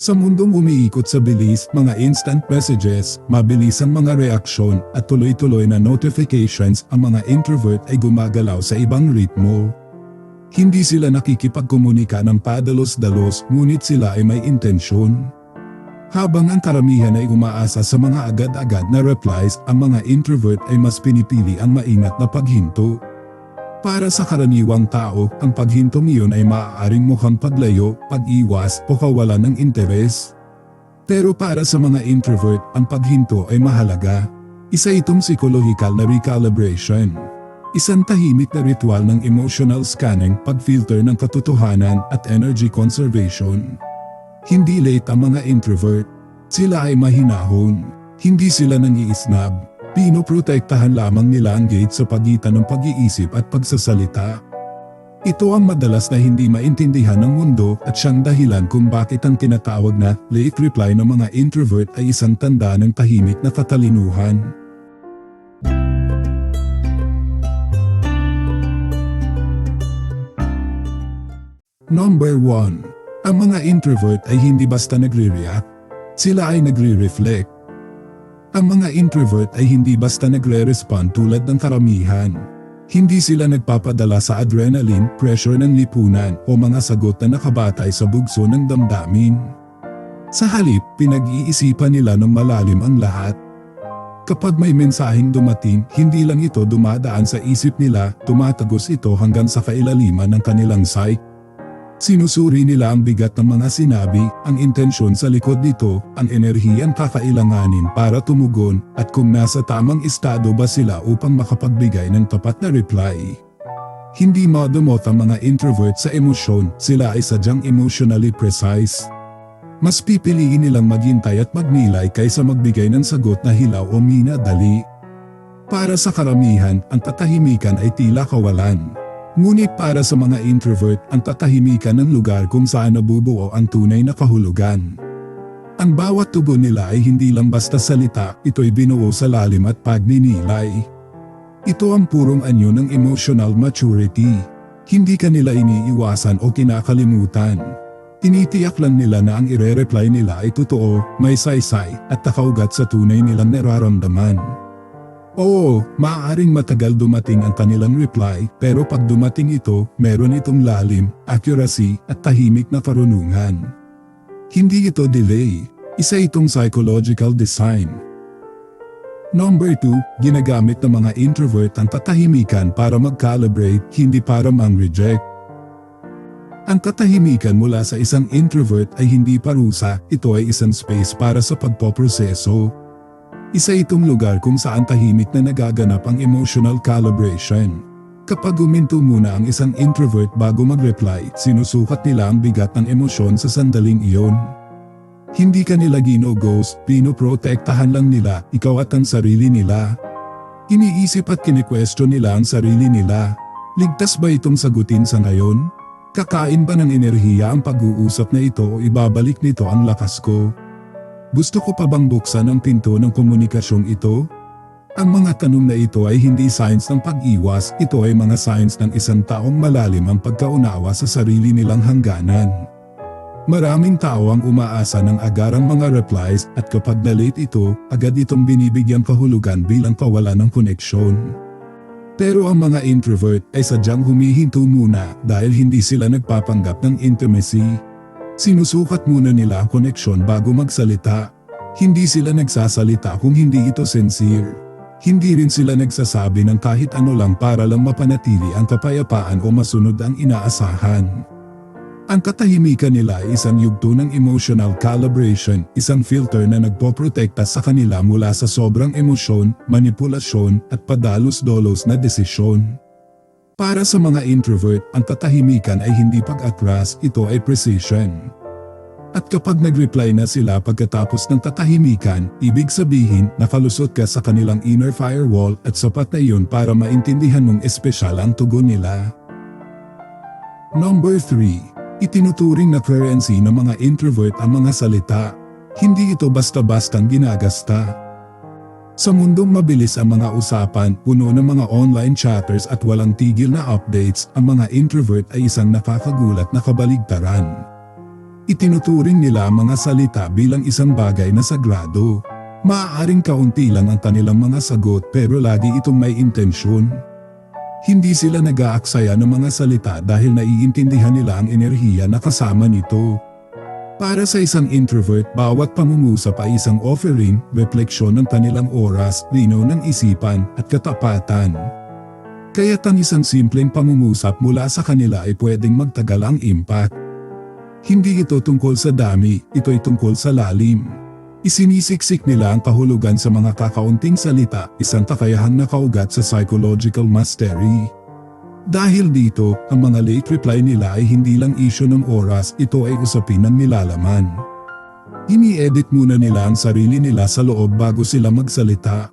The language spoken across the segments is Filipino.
Sa mundong umiikot sa bilis, mga instant messages, mabilis ang mga reaksyon at tuloy-tuloy na notifications, ang mga introvert ay gumagalaw sa ibang ritmo. Hindi sila nakikipagkomunika ng padalos-dalos ngunit sila ay may intensyon. Habang ang karamihan ay umaasa sa mga agad-agad na replies, ang mga introvert ay mas pinipili ang maingat na paghinto. Para sa karaniwang tao, ang paghintong iyon ay maaaring mukhang paglayo, pag-iwas o kawalan ng interes. Pero para sa mga introvert, ang paghinto ay mahalaga. Isa itong psychological na recalibration. Isang tahimik na ritual ng emotional scanning, pag-filter ng katotohanan at energy conservation. Hindi late ang mga introvert. Sila ay mahinahon. Hindi sila nangiisnab. Pinoprotektahan lamang nila ang gate sa pagitan ng pag-iisip at pagsasalita. Ito ang madalas na hindi maintindihan ng mundo at siyang dahilan kung bakit ang tinatawag na late reply ng mga introvert ay isang tanda ng tahimik na katalinuhan. Number 1. Ang mga introvert ay hindi basta nagre-react. Sila ay nagre-reflect. Ang mga introvert ay hindi basta nagre-respond tulad ng karamihan. Hindi sila nagpapadala sa adrenaline, pressure ng lipunan o mga sagot na nakabatay sa bugso ng damdamin. Sa halip, pinag-iisipan nila ng malalim ang lahat. Kapag may mensaheng dumating, hindi lang ito dumadaan sa isip nila, tumatagos ito hanggang sa kailaliman ng kanilang psyche. Sinusuri nila ang bigat ng mga sinabi, ang intensyon sa likod nito, ang enerhiyang kakailanganin para tumugon, at kung nasa tamang estado ba sila upang makapagbigay ng tapat na reply. Hindi modumot ang mga introvert sa emosyon, sila ay sadyang emotionally precise. Mas pipiliin nilang maghintay at magnilay kaysa magbigay ng sagot na hilaw o minadali. Para sa karamihan, ang tatahimikan ay tila kawalan. Ngunit para sa mga introvert, ang tatahimikan ng lugar kung saan nabubuo ang tunay na kahulugan. Ang bawat tubo nila ay hindi lang basta salita, ito'y binuo sa lalim at pagninilay. Ito ang purong anyo ng emotional maturity. Hindi ka nila iniiwasan o kinakalimutan. Tinitiyak lang nila na ang ire-reply nila ay totoo, may saysay, at takaugat sa tunay nilang nararamdaman. Oo, maaaring matagal dumating ang kanilang reply pero pag dumating ito, meron itong lalim, accuracy at tahimik na karunungan. Hindi ito delay, isa itong psychological design. Number 2, ginagamit ng mga introvert ang katahimikan para mag-calibrate, hindi para mang-reject. Ang katahimikan mula sa isang introvert ay hindi parusa, ito ay isang space para sa pagpoproseso, isa itong lugar kung saan tahimik na nagaganap ang emotional calibration. Kapag uminto muna ang isang introvert bago mag-reply, sinusukat nila ang bigat ng emosyon sa sandaling iyon. Hindi ka nila gino-ghost, pinoprotektahan lang nila, ikaw at ang sarili nila. Iniisip at kinikwestiyon nila ang sarili nila. Ligtas ba itong sagutin sa ngayon? Kakain ba ng enerhiya ang pag-uusap na ito o ibabalik nito ang lakas ko? Gusto ko pa bang buksan ang pinto ng komunikasyong ito? Ang mga tanong na ito ay hindi signs ng pag-iwas, ito ay mga signs ng isang taong malalim ang pagkaunawa sa sarili nilang hangganan. Maraming tao ang umaasa ng agarang mga replies at kapag na-late ito, agad itong binibigyan kahulugan bilang kawalan ng koneksyon. Pero ang mga introvert ay sadyang humihinto muna dahil hindi sila nagpapanggap ng intimacy. Sinusukat muna nila ang koneksyon bago magsalita. Hindi sila nagsasalita kung hindi ito sincere. Hindi rin sila nagsasabi ng kahit ano lang para lang mapanatili ang kapayapaan o masunod ang inaasahan. Ang katahimikan nila ay isang yugto ng emotional calibration, isang filter na nagpoprotekta sa kanila mula sa sobrang emosyon, manipulasyon at padalos-dolos na desisyon. Para sa mga introvert, ang katahimikan ay hindi pag-atras, ito ay precision. At kapag nag-reply na sila pagkatapos ng tatahimikan, ibig sabihin nakalusot ka sa kanilang inner firewall at sapat na iyon para maintindihan mong espesyal ang tugon nila. Number 3. Itinuturing na currency ng mga introvert ang mga salita. Hindi ito basta-bastang ginagasta. Sa mundong mabilis ang mga usapan, puno ng mga online chatters at walang tigil na updates, ang mga introvert ay isang nakakagulat na kabaligtaran. Itinuturing nila ang mga salita bilang isang bagay na sagrado. Maaaring kaunti lang ang kanilang mga sagot pero lagi itong may intensyon. Hindi sila nag-aaksaya ng mga salita dahil naiintindihan nila ang enerhiya na kasama nito. Para sa isang introvert, bawat pangungusap ay isang offering, refleksyon ng kanilang oras, linaw ng isipan, at katapatan. Kaya't ang isang simpleng pangungusap mula sa kanila ay pwedeng magtagal ang impact. Hindi ito tungkol sa dami, ito ay tungkol sa lalim. Isinisiksik nila ang kahulugan sa mga kakaunting salita, isang kakayahang nakaugat sa psychological mastery. Dahil dito, ang mga late reply nila ay hindi lang isyo ng oras, ito ay usapin ng nilalaman. Ini-edit muna nila ang sarili nila sa loob bago sila magsalita.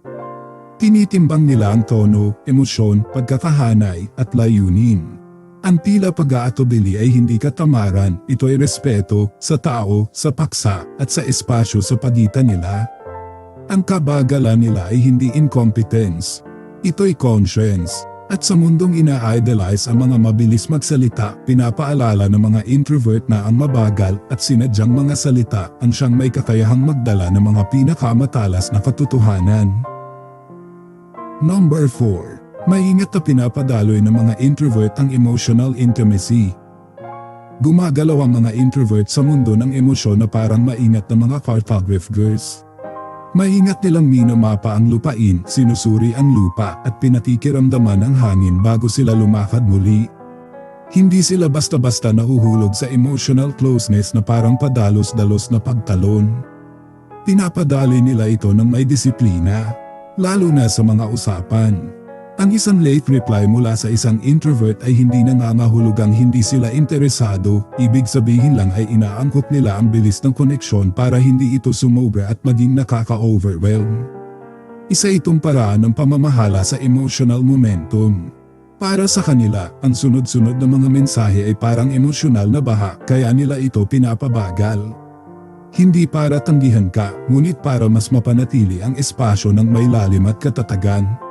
Tinitimbang nila ang tono, emosyon, pagkakahanay, at layunin. Ang tila pag-aatubili ay hindi katamaran, ito ay respeto sa tao, sa paksa, at sa espasyo sa pagitan nila. Ang kabagalan nila ay hindi incompetence. Ito'y conscience. At sa mundong ina-idolize ang mga mabilis magsalita, pinapaalala ng mga introvert na ang mabagal at sinadyang mga salita ang siyang may kakayahang magdala ng mga pinakamatalas na katotohanan. Number 4. Maingat na pinapadaloy ng mga introvert ang emotional intimacy. Gumagalaw ang mga introvert sa mundo ng emosyon na parang maingat na mga cartographers. Maingat nilang minamapa ang lupain, sinusuri ang lupa at pinatikiramdaman ang hangin bago sila lumakad muli. Hindi sila basta-basta nahuhulog sa emotional closeness na parang padalos-dalos na pagtalon. Pinapadali nila ito ng may disiplina, lalo na sa mga usapan. Ang isang late reply mula sa isang introvert ay hindi nangangahulugang hindi sila interesado, ibig sabihin lang ay inaangkop nila ang bilis ng koneksyon para hindi ito sumobra at maging nakaka-overwhelm. Isa itong paraan ng pamamahala sa emotional momentum. Para sa kanila, ang sunod-sunod na mga mensahe ay parang emosyonal na baha kaya nila ito pinapabagal. Hindi para tanggihan ka, ngunit para mas mapanatili ang espasyo ng may lalim at katatagan.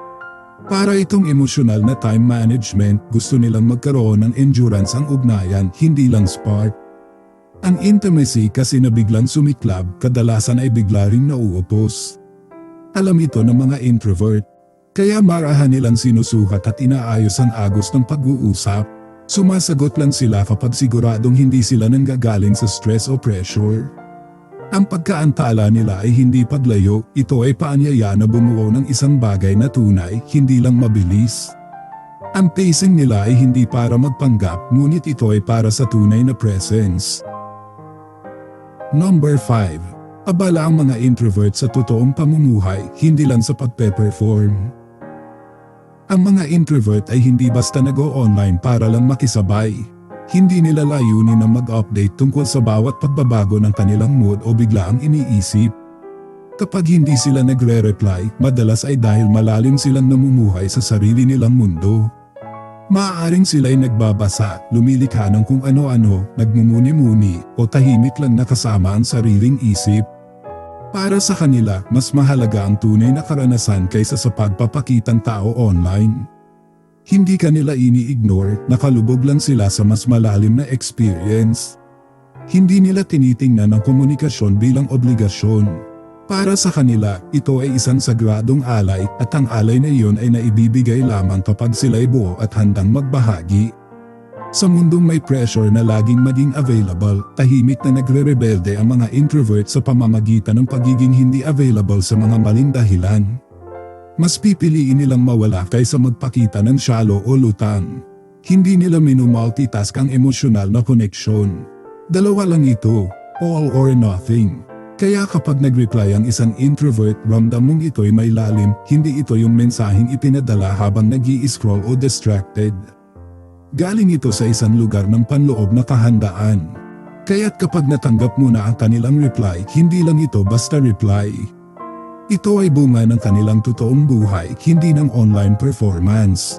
Para itong emosyonal na time management, gusto nilang magkaroon ng endurance ang ugnayan, hindi lang spark. Ang intimacy kasi na biglang sumiklab, kadalasan ay bigla ring nauupos. Alam ito ng mga introvert. Kaya marahan nilang sinusukat at inaayos ang agos ng pag-uusap. Sumasagot lang sila kapag siguradong hindi sila nanggagaling sa stress o pressure. Ang pagkaantala nila ay hindi paglayo, ito ay paanyaya na bumuo ng isang bagay na tunay, hindi lang mabilis. Ang pacing nila ay hindi para magpanggap, ngunit ito ay para sa tunay na presence. Number 5. Abala ang mga introvert sa totoong pamumuhay, hindi lang sa pagpe-perform. Ang mga introvert ay hindi basta nag-o-online para lang makisabay. Hindi nila layunin na mag-update tungkol sa bawat pagbabago ng kanilang mood o biglaang iniisip. Kapag hindi sila nagre-reply, madalas ay dahil malalim silang namumuhay sa sarili nilang mundo. Maaaring sila'y nagbabasa, lumilikha ng kung ano-ano, nagmumuni-muni, o tahimik lang nakasama ang sariling isip. Para sa kanila, mas mahalaga ang tunay na karanasan kaysa sa pagpapakitang tao online. Hindi kanila ini-ignore, nakalubog lang sila sa mas malalim na experience. Hindi nila tinitingnan ang komunikasyon bilang obligasyon. Para sa kanila, ito ay isang sagradong alay at ang alay na iyon ay naibibigay lamang kapag sila'y buo at handang magbahagi. Sa mundong may pressure na laging maging available, tahimik na nagre-rebelde ang mga introvert sa pamamagitan ng pagiging hindi available sa mga maling dahilan. Mas pipiliin nilang mawala kaysa magpakita ng shallow o lutang. Hindi nila minumultitask ang emosyonal na koneksyon. Dalawa lang ito, all or nothing. Kaya kapag nag-reply ang isang introvert, ramdam mong ito'y may lalim, hindi ito yung mensaheng ipinadala habang nag scroll o distracted. Galing ito sa isang lugar ng panloob na kahandaan. Kaya't kapag natanggap mo na ang kanilang reply, hindi lang ito basta reply. Ito ay bunga ng kanilang totoong buhay, hindi ng online performance.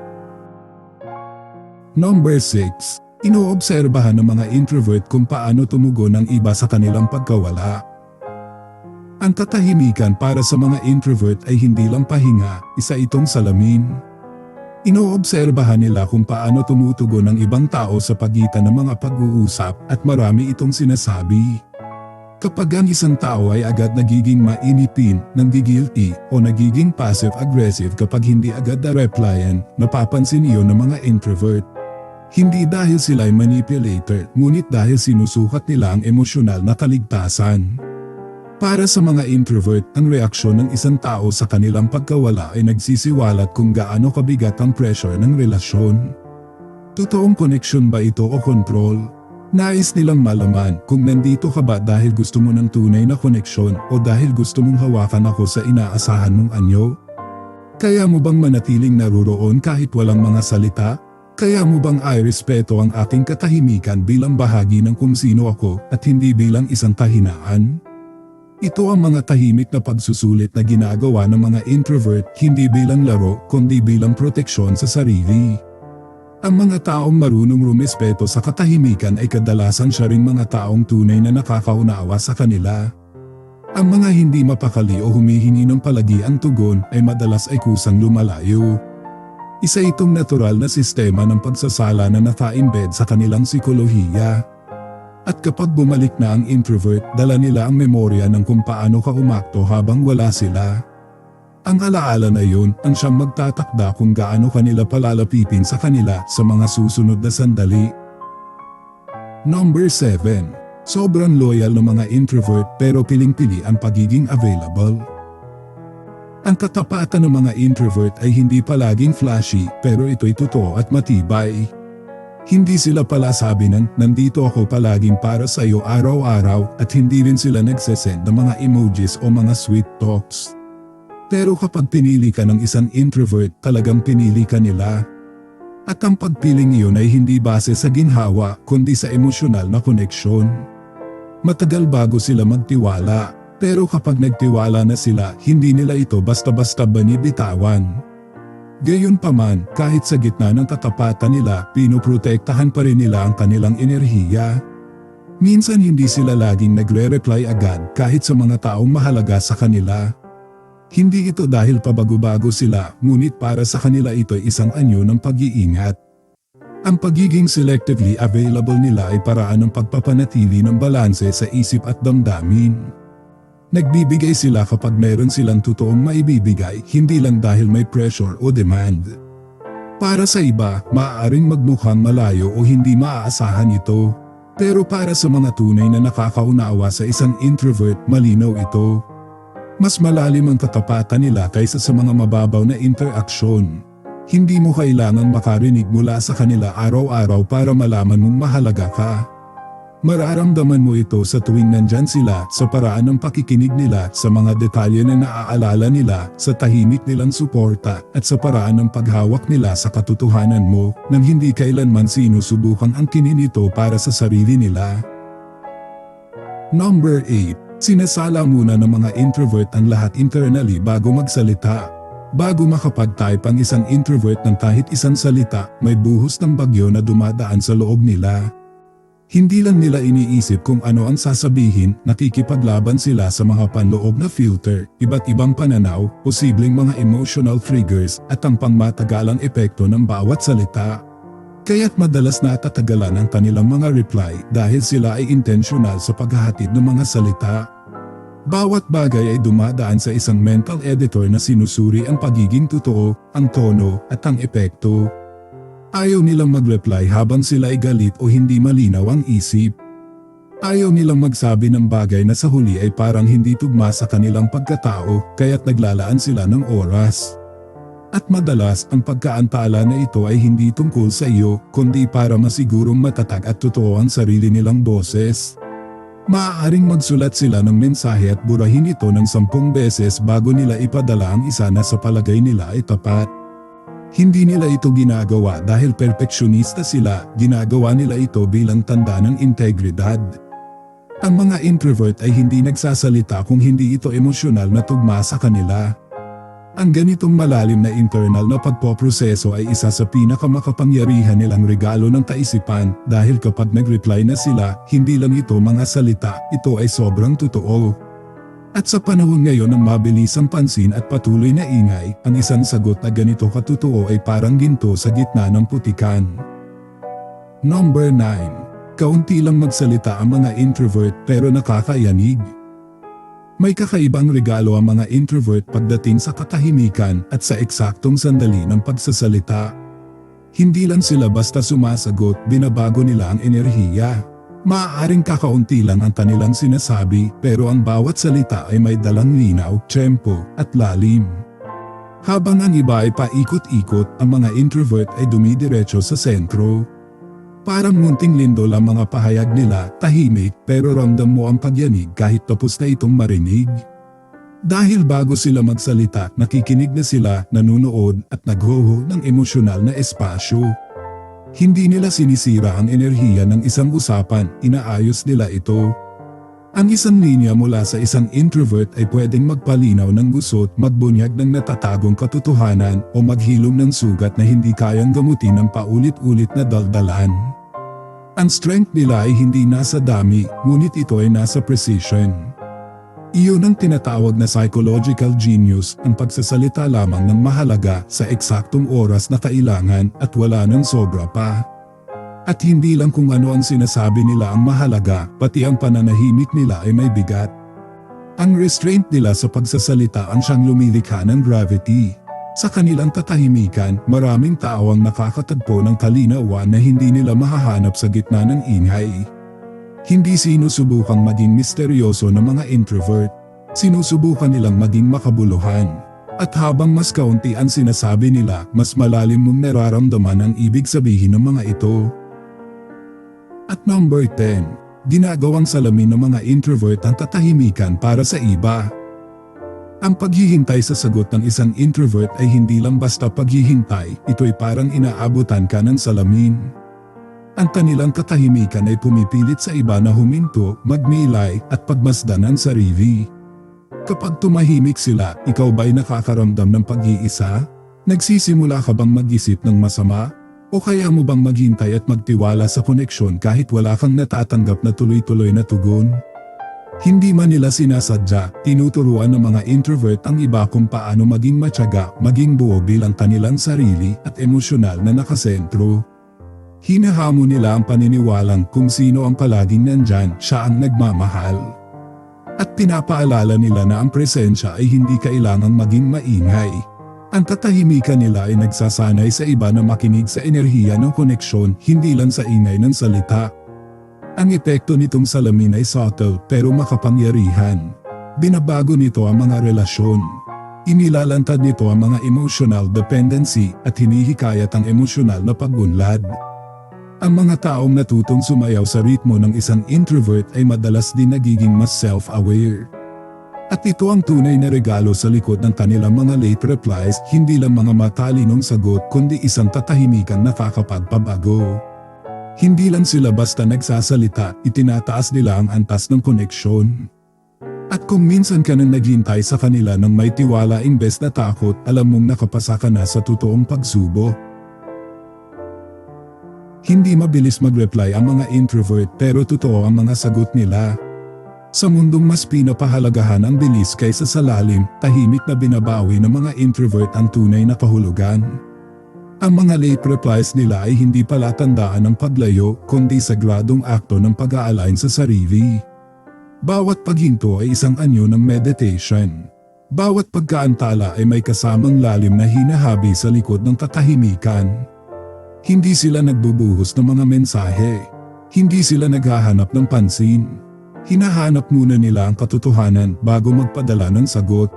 Number 6. Inoobserbahan ng mga introvert kung paano tumugon ang iba sa kanilang pagkawala. Ang katahimikan para sa mga introvert ay hindi lang pahinga, isa itong salamin. Inoobserbahan nila kung paano tumutugon ng ibang tao sa pagitan ng mga pag-uusap at marami itong sinasabi. Kapag ang isang tao ay agad nagiging mainipin, nanggigilty o nagiging passive-aggressive kapag hindi agad na-replyan, napapansin iyon ng mga introvert. Hindi dahil sila ay manipulator, ngunit dahil sinusukat nila ang emosyonal na kaligtasan. Para sa mga introvert, ang reaksyon ng isang tao sa kanilang pagkawala ay nagsisiwalat kung gaano kabigat ang pressure ng relasyon. Totoong connection ba ito o control? Nais nilang malaman kung nandito ka ba dahil gusto mo ng tunay na koneksyon o dahil gusto mong hawakan ako sa inaasahan mong anyo? Kaya mo bang manatiling naruroon kahit walang mga salita? Kaya mo bang ay respeto ang aking katahimikan bilang bahagi ng kung sino ako at hindi bilang isang kahinaan? Ito ang mga tahimik na pagsusulit na ginagawa ng mga introvert hindi bilang laro kundi bilang proteksyon sa sarili. Ang mga taong marunong rumispeto sa katahimikan ay kadalasan siya ring mga taong tunay na nakakaunawa sa kanila. Ang mga hindi mapakali o humihingi ng palagi ang tugon ay madalas ay kusang lumalayo. Isa itong natural na sistema ng pagsasala na naka-embed sa kanilang sikolohiya. At kapag bumalik na ang introvert, dala nila ang memorya ng kung paano ka umakto habang wala sila. Ang alaala na yun ang siyang magtatakda kung gaano kanila palalapitin sa kanila sa mga susunod na sandali. Number 7. Sobrang loyal ng mga introvert pero piling-pili ang pagiging available. Ang katapatan ng mga introvert ay hindi palaging flashy pero ito'y totoo at matibay. Hindi sila pala sabi ng nandito ako palaging para sa iyo araw-araw at hindi rin sila nagsesend ng mga emojis o mga sweet talks. Pero kapag pinili ka ng isang introvert talagang pinili ka nila. At ang pagpiling iyon ay hindi base sa ginhawa kundi sa emosyonal na koneksyon. Matagal bago sila magtiwala pero kapag nagtiwala na sila, hindi nila ito basta-basta banibitawan. Gayunpaman, kahit sa gitna ng katapatan nila, pinoprotektahan pa rin nila ang kanilang enerhiya. Minsan hindi sila laging nagre-reply agad kahit sa mga taong mahalaga sa kanila. Hindi ito dahil pabago-bago sila, ngunit para sa kanila ito ay isang anyo ng pag-iingat. Ang pagiging selectively available nila ay paraan ng pagpapanatili ng balanse sa isip at damdamin. Nagbibigay sila kapag meron silang totoong maibibigay hindi lang dahil may pressure o demand. Para sa iba, maaaring magmukhang malayo o hindi maaasahan ito. Pero para sa mga tunay na nakakaunawa sa isang introvert, malinaw ito. Mas malalim ang katapatan nila kaysa sa mga mababaw na interaksyon. Hindi mo kailangan makarinig mula sa kanila araw-araw para malaman mong mahalaga ka. Mararamdaman mo ito sa tuwing nandyan sila sa paraan ng pakikinig nila sa mga detalye na naaalala nila sa tahimik nilang suporta at sa paraan ng paghawak nila sa katotohanan mo nang hindi kailanman sinusubukang ang nito para sa sarili nila. Number 8. Sinasala muna ng mga introvert ang lahat internally bago magsalita. Bago makapag-type ang isang introvert ng kahit isang salita, may buhos ng bagyo na dumadaan sa loob nila. Hindi lang nila iniisip kung ano ang sasabihin, nakikipaglaban sila sa mga panloob na filter, iba't ibang pananaw, posibleng mga emotional triggers at ang pangmatagalang epekto ng bawat salita. Kaya't madalas natatagalan ang kanilang mga reply dahil sila ay intentional sa paghahatid ng mga salita. Bawat bagay ay dumadaan sa isang mental editor na sinusuri ang pagiging totoo, ang tono at ang epekto. Ayaw nilang mag-reply habang sila ay galit o hindi malinaw ang isip. Ayaw nilang magsabi ng bagay na sa huli ay parang hindi tugma sa kanilang pagkatao kaya't naglalaan sila ng oras. At madalas ang pagkaantala na ito ay hindi tungkol sa iyo kundi para masigurong matatag at totoo ang sarili nilang boses. Maaaring magsulat sila ng mensahe at burahin ito ng sampung beses bago nila ipadala ang isa na sa palagay nila ay tapat. Hindi nila ito ginagawa dahil perfeksyonista sila, ginagawa nila ito bilang tanda ng integridad. Ang mga introvert ay hindi nagsasalita kung hindi ito emosyonal na tugma sa kanila. Ang ganitong malalim na internal na pagpoproseso ay isa sa pinakamakapangyarihan nilang regalo ng kaisipan dahil kapag nag-reply na sila, hindi lang ito mga salita, ito ay sobrang totoo. At sa panahon ngayon ng mabilis ang pansin at patuloy na ingay, ang isang sagot na ganito katutuo ay parang ginto sa gitna ng putikan. Number 9. Kaunti lang magsalita ang mga introvert pero nakakayanig. May kakaibang regalo ang mga introvert pagdating sa katahimikan at sa eksaktong sandali ng pagsasalita. Hindi lang sila basta sumasagot, binabago nila ang enerhiya. Maaaring kakaunti lang ang kanilang sinasabi pero ang bawat salita ay may dalang linaw, tiyempo at lalim. Habang ang iba ay paikot-ikot, ang mga introvert ay dumidiretso sa sentro. Parang munting lindol ang mga pahayag nila, tahimik pero ramdam mo ang pagyanig kahit tapos na itong marinig. Dahil bago sila magsalita, nakikinig na sila, nanunood at naghoho ng emosyonal na espasyo. Hindi nila sinisira ang enerhiya ng isang usapan, inaayos nila ito. Ang isang linya mula sa isang introvert ay pwedeng magpalinaw ng gusot, magbunyag ng natatagong katotohanan o maghilom ng sugat na hindi kayang gamutin ng paulit-ulit na daldalan. Ang strength nila ay hindi nasa dami, ngunit ito ay nasa precision. Iyon ang tinatawag na psychological genius, ang pagsasalita lamang ng mahalaga sa eksaktong oras na kailangan at wala ng sobra pa. At hindi lang kung ano ang sinasabi nila ang mahalaga, pati ang pananahimik nila ay may bigat. Ang restraint nila sa pagsasalita ang siyang lumilikha ng gravity. Sa kanilang katahimikan, maraming tao ang nakakatagpo ng kalinawan na hindi nila mahahanap sa gitna ng ingay. Hindi sinusubukang maging misteryoso ng mga introvert. Sinusubukan nilang maging makabuluhan. At habang mas kaunti ang sinasabi nila, mas malalim mong nararamdaman ang ibig sabihin ng mga ito. At number 10, ginagawang salamin ng mga introvert ang katahimikan para sa iba. Ang paghihintay sa sagot ng isang introvert ay hindi lang basta paghihintay, ito'y parang inaabutan ka ng salamin. Ang kanilang katahimikan ay pumipilit sa iba na huminto, magmilay at pagmasdan ang sarili. Kapag tumahimik sila, ikaw ba'y nakakaramdam ng pag-iisa? Nagsisimula ka bang mag-isip ng masama? O kaya mo bang maghintay at magtiwala sa koneksyon kahit wala kang natatanggap na tuloy-tuloy na tugon? Hindi man nila sinasadya, tinuturuan ng mga introvert ang iba kung paano maging matyaga, maging buo bilang kanilang sarili at emosyonal na nakasentro. Hinahamon nila ang paniniwalang kung sino ang palaging nandyan, siya ang nagmamahal. At pinapaalala nila na ang presensya ay hindi kailangang maging maingay. Ang katahimikan nila ay nagsasanay sa iba na makinig sa enerhiya ng koneksyon, hindi lang sa ingay ng salita. Ang epekto nitong salamin ay subtle pero makapangyarihan. Binabago nito ang mga relasyon. Inilalantad nito ang mga emotional dependency at hinihikayat ang emosyonal na pagunlad. Ang mga taong natutong sumayaw sa ritmo ng isang introvert ay madalas din nagiging mas self-aware. At ito ang tunay na regalo sa likod ng kanilang mga late replies, hindi lang mga matalinong sagot kundi isang tatahimikan na kakapagpabago. Hindi lang sila basta nagsasalita, itinataas nila ang antas ng koneksyon. At kung minsan ka nang naghintay sa kanila ng may tiwala imbes na takot, alam mong nakapasa ka na sa totoong pagsubok. Hindi mabilis mag-reply ang mga introvert pero totoo ang mga sagot nila. Sa mundong mas pinapahalagahan ang bilis kaysa sa lalim, tahimik na binabawi ng mga introvert ang tunay na kahulugan. Ang mga late replies nila ay hindi palatandaan ng paglayo kundi sagradong akto ng pag-aalign sa sarili. Bawat paghinto ay isang anyo ng meditation. Bawat pagkaantala ay may kasamang lalim na hinahabi sa likod ng katahimikan. Hindi sila nagbubuhos ng mga mensahe. Hindi sila naghahanap ng pansin. Hinahanap muna nila ang katotohanan bago magpadala ng sagot.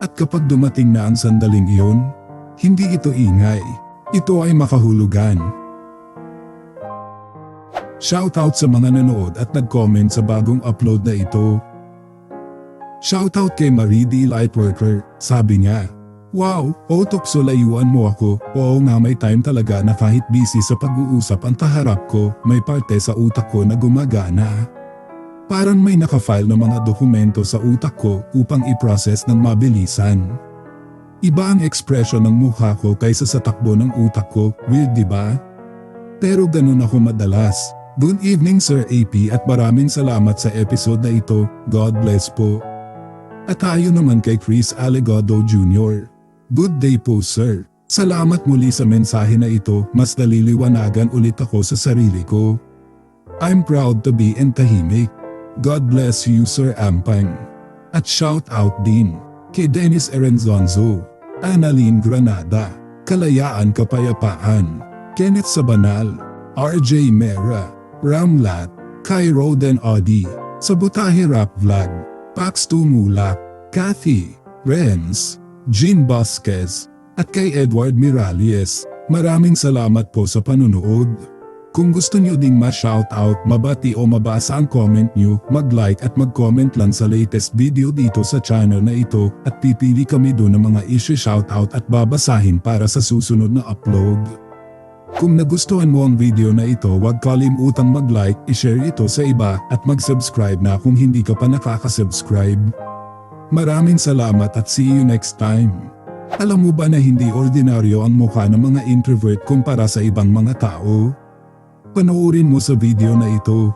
At kapag dumating na ang sandaling iyon, hindi ito ingay. Ito ay makahulugan. Shoutout sa mga nanood at nag-comment sa bagong upload na ito. Shoutout kay Marie D. Lightworker, sabi niya, Wow, Otokso layuan mo ako, oo nga may time talaga na kahit busy sa pag-uusap ang taharap ko, may parte sa utak ko na gumagana. Parang may nakafile ng mga dokumento sa utak ko upang i-process ng mabilisan. Iba ang ekspresyon ng mukha ko kaysa sa takbo ng utak ko, weird di ba? Pero ganun ako madalas. Good evening Sir AP at maraming salamat sa episode na ito, God bless po. At tayo naman kay Chris Alegado Jr. Good day po sir. Salamat muli sa mensahe na ito, mas naliliwanagan ulit ako sa sarili ko. I'm proud to be in tahimik. God bless you Sir Ampang. At shout out din kay Dennis Erenzonzo, Annalyn Granada, Kalayaan Kapayapaan, Kenneth Sabanal, RJ Mera, Ramlat, Kai Roden Odi, Sabutahe Rap Vlog, Pax Tumulak, Kathy, Renz, Jean Vasquez, at kay Edward Miralles. Maraming salamat po sa panunood. Kung gusto nyo ding ma-shoutout, mabati o mabasa ang comment nyo, mag-like at mag-comment lang sa latest video dito sa channel na ito at pipili kami doon ng mga issue shoutout at babasahin para sa susunod na upload. Kung nagustuhan mo ang video na ito huwag kalimutang mag-like, i-share ito sa iba at mag-subscribe na kung hindi ka pa nakaka-subscribe. Maraming salamat at see you next time. Alam mo ba na hindi ordinaryo ang mukha ng mga introvert kumpara sa ibang mga tao? Panoorin mo sa video na ito.